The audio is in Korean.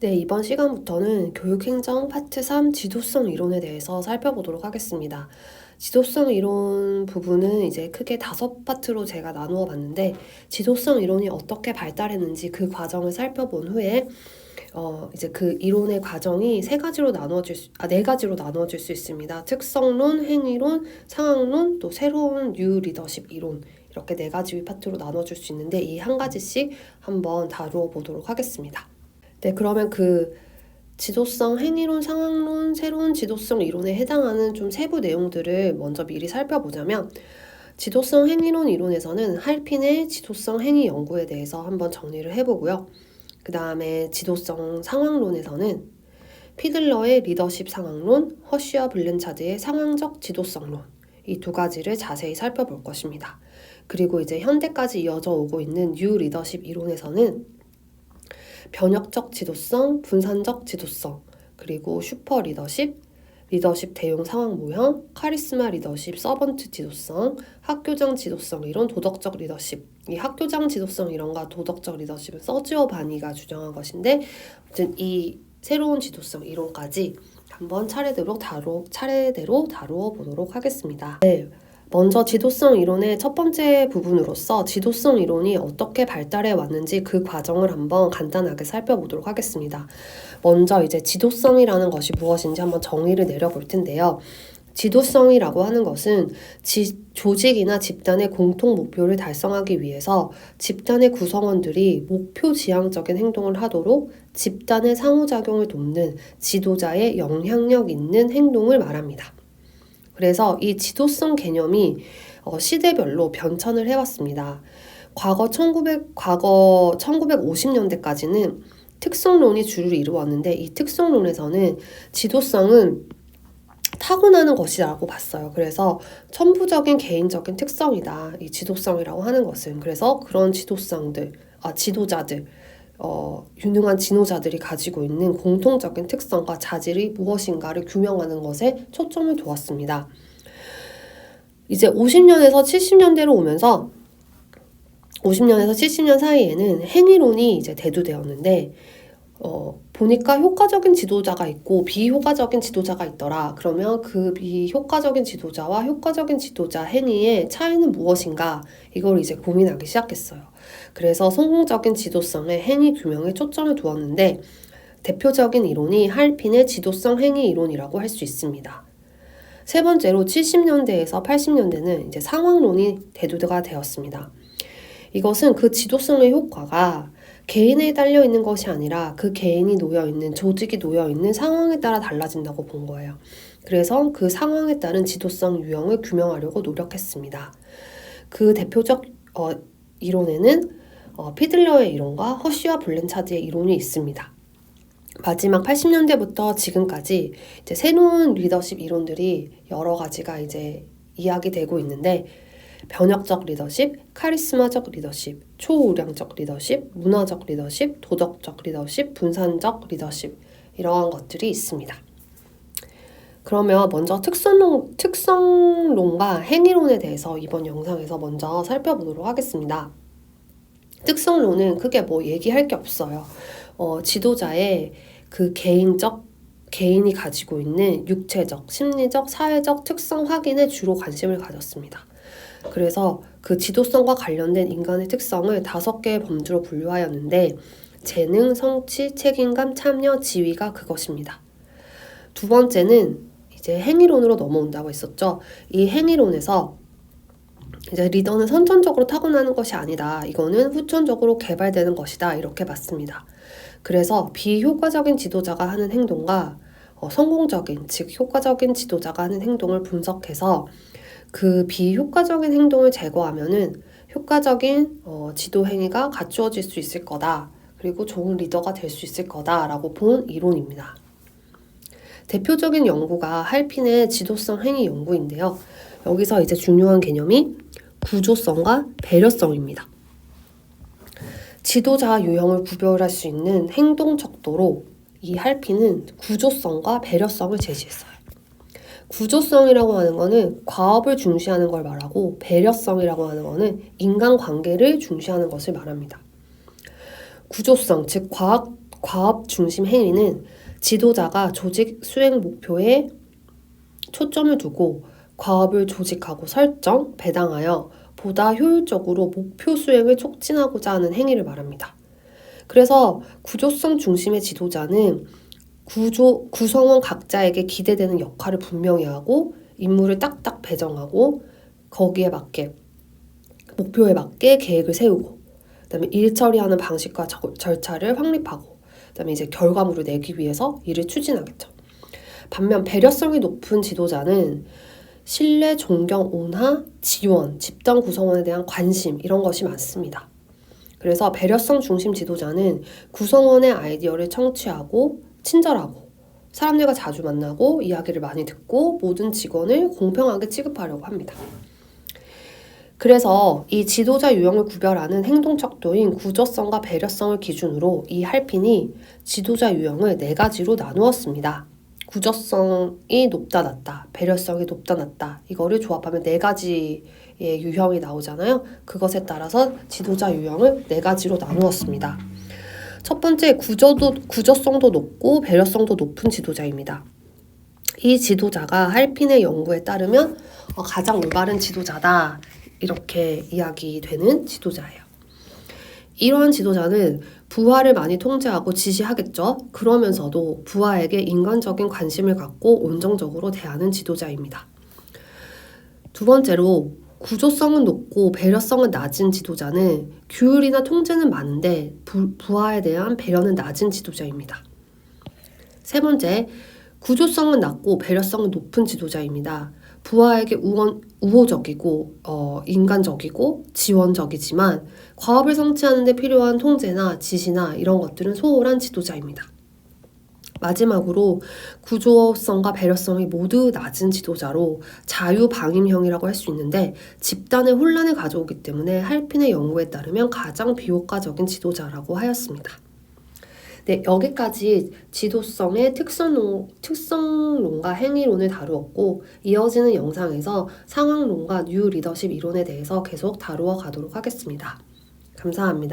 네, 이번 시간부터는 교육행정 파트 3 지도성 이론에 대해서 살펴보도록 하겠습니다. 지도성 이론 부분은 이제 크게 다섯 파트로 제가 나누어 봤는데, 지도성 이론이 어떻게 발달했는지 그 과정을 살펴본 후에, 어, 이제 그 이론의 과정이 세 가지로 나누어질 수, 아, 네 가지로 나누어질 수 있습니다. 특성론, 행위론, 상황론, 또 새로운 뉴 리더십 이론. 이렇게 네 가지 파트로 나눠줄 수 있는데, 이 한 가지씩 한번 다루어 보도록 하겠습니다. 네, 그러면 그 지도성 행위론, 상황론, 새로운 지도성 이론에 해당하는 좀 세부 내용들을 먼저 미리 살펴보자면 지도성 행위론 이론에서는 할핀의 지도성 행위 연구에 대해서 한번 정리를 해보고요. 그 다음에 지도성 상황론에서는 피들러의 리더십 상황론, 허쉬와 블렌차드의 상황적 지도성론 이 두 가지를 자세히 살펴볼 것입니다. 그리고 이제 현대까지 이어져 오고 있는 뉴 리더십 이론에서는 변혁적 지도성, 분산적 지도성, 그리고 슈퍼 리더십, 리더십 대용 상황 모형, 카리스마 리더십, 서번트 지도성, 학교장 지도성 이론, 도덕적 리더십. 이 학교장 지도성 이론과 도덕적 리더십은 서지어 바니가 주장한 것인데, 아무튼 이 새로운 지도성 이론까지 한번 차례대로 다루 차례대로 다루어 보도록 하겠습니다. 네. 먼저 지도성 이론의 첫 번째 부분으로서 지도성 이론이 어떻게 발달해 왔는지 그 과정을 한번 간단하게 살펴보도록 하겠습니다. 먼저 이제 지도성이라는 것이 무엇인지 한번 정의를 내려볼 텐데요. 지도성이라고 하는 것은 지, 조직이나 집단의 공통 목표를 달성하기 위해서 집단의 구성원들이 목표 지향적인 행동을 하도록 집단의 상호작용을 돕는 지도자의 영향력 있는 행동을 말합니다. 그래서 이 지도성 개념이 어, 시대별로 변천을 해왔습니다. 과거 1900, 과거 1950년대까지는 특성론이 주를 이루었는데 이 특성론에서는 지도성은 타고나는 것이라고 봤어요. 그래서 천부적인 개인적인 특성이다. 이 지도성이라고 하는 것은. 그래서 그런 지도성들, 아, 지도자들, 어, 유능한 지도자들이 가지고 있는 공통적인 특성과 자질이 무엇인가를 규명하는 것에 초점을 두었습니다. 이제 50년에서 70년대로 오면서 50년에서 70년 사이에는 행위론이 이제 대두되었는데 어, 보니까 효과적인 지도자가 있고 비효과적인 지도자가 있더라. 그러면 그 비효과적인 지도자와 효과적인 지도자 행위의 차이는 무엇인가? 이걸 이제 고민하기 시작했어요. 그래서 성공적인 지도성의 행위 규명에 초점을 두었는데 대표적인 이론이 할핀의 지도성 행위 이론이라고 할 수 있습니다. 세 번째로 70년대에서 80년대는 이제 상황론이 대두가 되었습니다. 이것은 그 지도성의 효과가 개인에 딸려 있는 것이 아니라 그 개인이 놓여 있는 조직이 놓여 있는 상황에 따라 달라진다고 본 거예요. 그래서 그 상황에 따른 지도성 유형을 규명하려고 노력했습니다. 그 대표적 어, 이론에는 어, 피들러의 이론과 허쉬와 블렌차드의 이론이 있습니다. 마지막 80년대부터 지금까지 이제 새로운 리더십 이론들이 여러 가지가 이제 이야기되고 있는데 변혁적 리더십, 카리스마적 리더십, 초우량적 리더십, 문화적 리더십, 도덕적 리더십, 분산적 리더십 이러한 것들이 있습니다. 그러면 먼저 특성론, 특성론과 행위론에 대해서 이번 영상에서 먼저 살펴보도록 하겠습니다. 특성론은 크게 뭐 얘기할 게 없어요. 어, 지도자의 그 개인적 개인이 가지고 있는 육체적, 심리적, 사회적 특성 확인에 주로 관심을 가졌습니다. 그래서 그 지도성과 관련된 인간의 특성을 다섯 개의 범주로 분류하였는데 재능, 성취, 책임감, 참여, 지위가 그것입니다. 두 번째는 이제 행위론으로 넘어온다고 했었죠. 이 행위론에서 이제 리더는 선천적으로 타고나는 것이 아니다. 이거는 후천적으로 개발되는 것이다. 이렇게 봤습니다. 그래서 비효과적인 지도자가 하는 행동과 어, 성공적인, 즉 효과적인 지도자가 하는 행동을 분석해서 그 비효과적인 행동을 제거하면은 효과적인 어, 지도 행위가 갖추어질 수 있을 거다. 그리고 좋은 리더가 될 수 있을 거다라고 본 이론입니다. 대표적인 연구가 할핀의 지도성 행위 연구인데요. 여기서 이제 중요한 개념이 구조성과 배려성입니다. 지도자 유형을 구별할 수 있는 행동 척도로 이 할피는 구조성과 배려성을 제시했어요. 구조성이라고 하는 거는 과업을 중시하는 걸 말하고 배려성이라고 하는 거는 인간관계를 중시하는 것을 말합니다. 구조성, 즉 과학, 과업 중심 행위는 지도자가 조직 수행 목표에 초점을 두고 과업을 조직하고 설정, 배당하여 보다 효율적으로 목표 수행을 촉진하고자 하는 행위를 말합니다. 그래서 구조성 중심의 지도자는 구조, 구성원 각자에게 기대되는 역할을 분명히 하고 임무를 딱딱 배정하고 거기에 맞게 목표에 맞게 계획을 세우고 그다음에 일 처리하는 방식과 저- 절차를 확립하고 그다음에 이제 결과물을 내기 위해서 일을 추진하겠죠. 반면 배려성이 높은 지도자는 신뢰, 존경, 온화, 지원, 집단 구성원에 대한 관심 이런 것이 많습니다. 그래서 배려성 중심 지도자는 구성원의 아이디어를 청취하고 친절하고 사람들과 자주 만나고 이야기를 많이 듣고 모든 직원을 공평하게 취급하려고 합니다. 그래서 이 지도자 유형을 구별하는 행동 척도인 구조성과 배려성을 기준으로 이 할핀이 지도자 유형을 네 가지로 나누었습니다. 구조성이 높다 낮다, 배려성이 높다 낮다 이거를 조합하면 네 가지의 유형이 나오잖아요. 그것에 따라서 지도자 유형을 네 가지로 나누었습니다. 첫 번째 구조도 구조성도 높고 배려성도 높은 지도자입니다. 이 지도자가 할핀의 연구에 따르면 어, 가장 올바른 지도자다 이렇게 이야기되는 지도자예요. 이러한 지도자는 부하를 많이 통제하고 지시하겠죠. 그러면서도 부하에게 인간적인 관심을 갖고 온정적으로 대하는 지도자입니다. 두 번째로 구조성은 높고 배려성은 낮은 지도자는 규율이나 통제는 많은데 부, 부하에 대한 배려는 낮은 지도자입니다. 세 번째, 구조성은 낮고 배려성은 높은 지도자입니다. 부하에게 우원, 우호적이고 어, 인간적이고 지원적이지만 과업을 성취하는 데 필요한 통제나 지시나 이런 것들은 소홀한 지도자입니다. 마지막으로 구조성과 배려성이 모두 낮은 지도자로 자유방임형이라고 할 수 있는데 집단의 혼란을 가져오기 때문에 할핀의 연구에 따르면 가장 비효과적인 지도자라고 하였습니다. 네, 여기까지 지도성의 특성론, 특성론과 행위론을 다루었고 이어지는 영상에서 상황론과 뉴 리더십 이론에 대해서 계속 다루어 가도록 하겠습니다. 감사합니다.